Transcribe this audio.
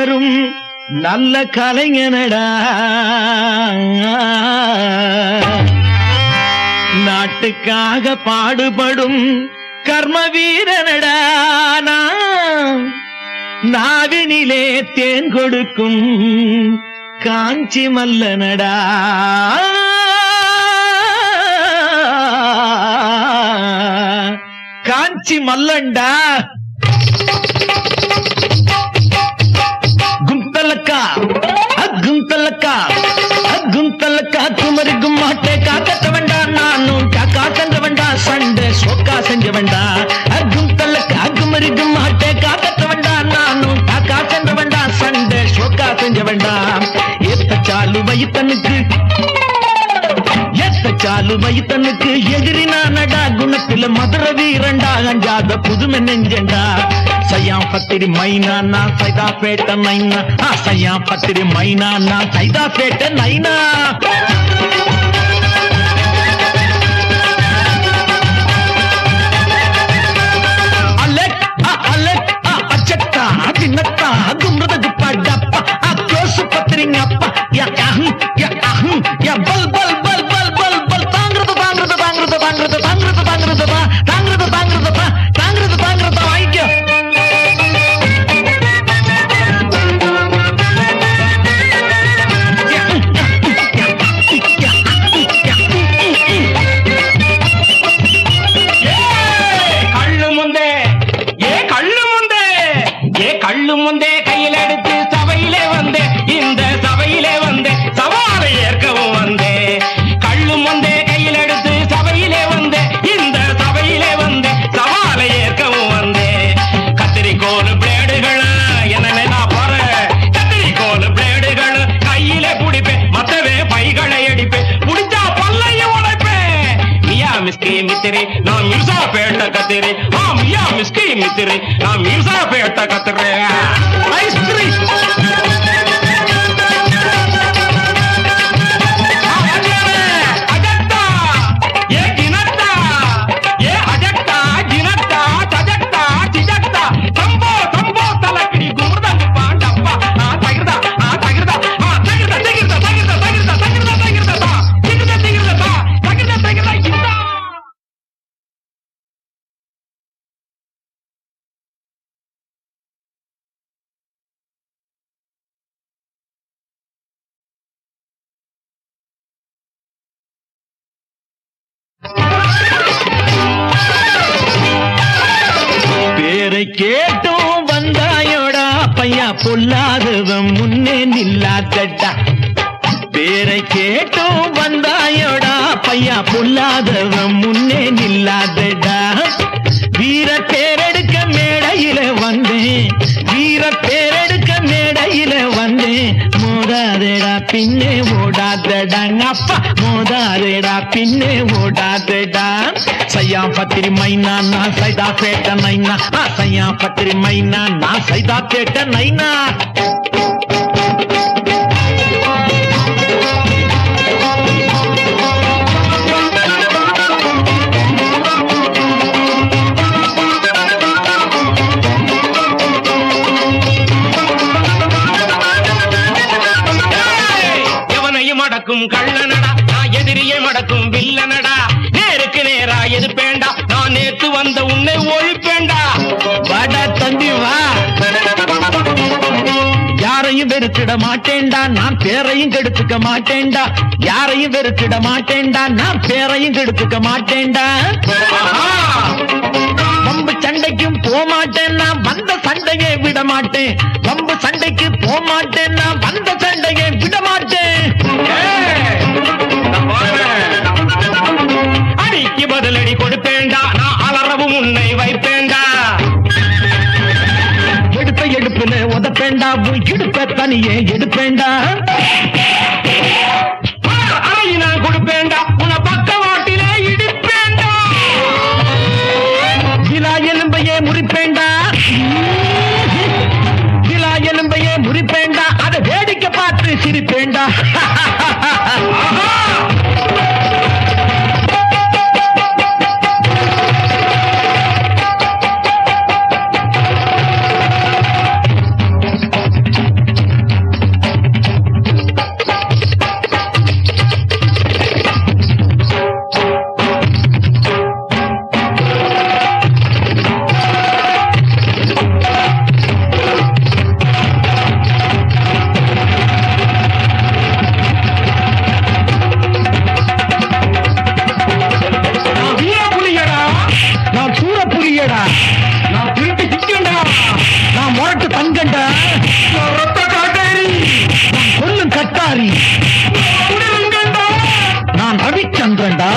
வரும் நல்ல கலைஞனடா. நாட்டுக்காக பாடுபடும் கர்ம வீரனடா நாவினிலே தேன் கொடுக்கும் காஞ்சி மல்லனடா. காஞ்சி மல்லண்டா சாலு வயித்தனுக்கு. எத்த சாலு வயித்தனுக்கு எதிரி நானடா குணத்துல மதுர வீரண்டா அஞ்சாத புதுமை நெஞ்சண்டா. சையா பத்திரி மைனா சைதா பேட்ட நைனா சையா பத்திரி மைனா சைதா பேட்ட நைனா మిర్జాపేట కతిరి ఆ మియా మిస్కి మితిరి నా మిర్జాపేట కతిరి ఐస్ క్రీమ్ பேரை கேட்டும் வந்தாயோடா பையா பொல்லாதவன் முன்னே நில்லாதடா பேரை கேட்டும் வந்தாயோடா பையா பொல்லாதவன் முன்னே மோதாதடா பின்னே ஓடாதடா அப்பா மோதாதடா பின்னே ஓடாதடா. சையா பத்திரி மைனா நான் சைதா பேட்ட நைனா ஆ சையா பத்திரி மைனா நான் சைதா பேட்ட நடக்கும் கள்ளனடா நான் எதிரியை மடக்கும் வில்லனடா. நேருக்கு நேரா எதிர்ப்பேண்டா நான் நேத்து வந்த உன்னை ஒழிப்பேண்டா. வாடா தம்பி வா. யாரையும் வெறுத்திட மாட்டேன்டா நான் பேரையும் கெடுத்துக்க மாட்டேன்டா. யாரையும் வெறுத்திட மாட்டேன்டா நான் பேரையும் கெடுத்துக்க மாட்டேன்டா. ஆஹா! வம்பு சண்டைக்கும் போமாட்டேன் நான் வந்த சண்டையை விட மாட்டேன். வம்பு சண்டைக்கு போமாட்டேன் நான் எடுத்த உன் இடுப்ப தனியே எடுப்பேண்டா. சந்திரன்டா.